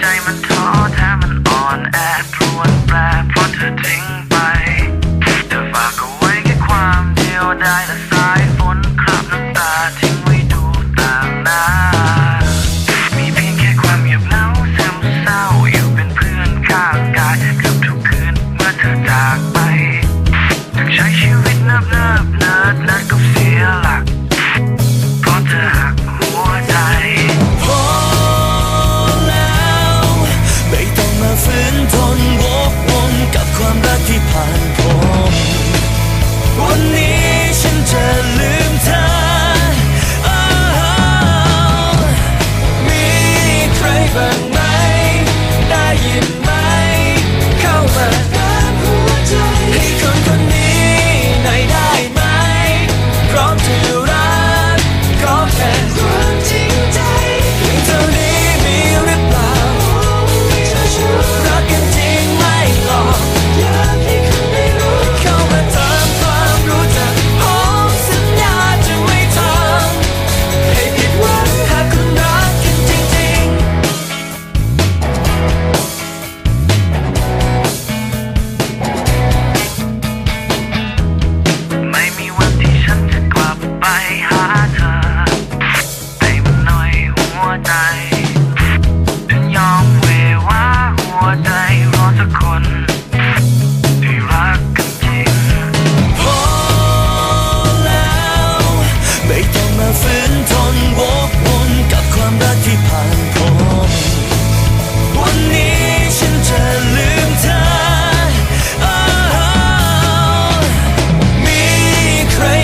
ใจมันท้อแท้มันอ่อนแอรวนแปรเพราะเธอทิ้งไป เธอฝากเอาไว้แค่ความเดียวได้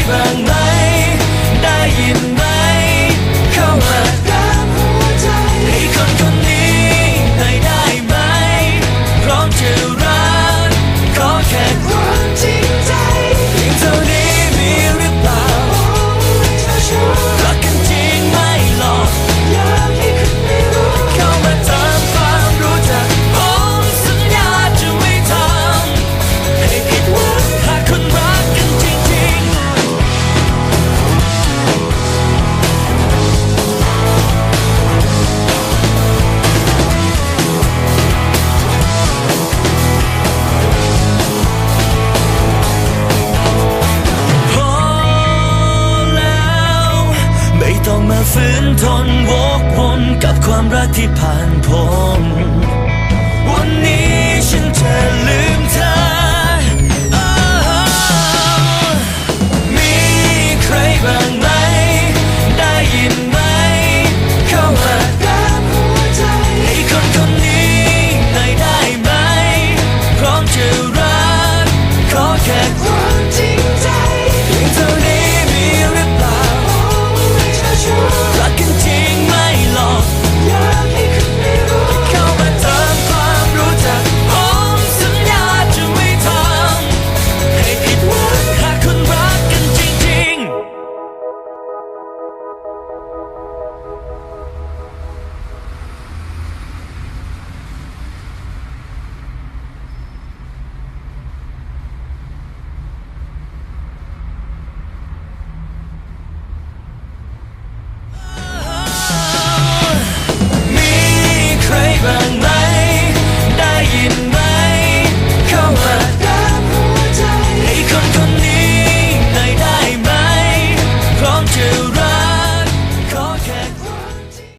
bang ฝืนทนวกวนกับความรักที่ผ่านพ้นวันนี้ฉันจะลืม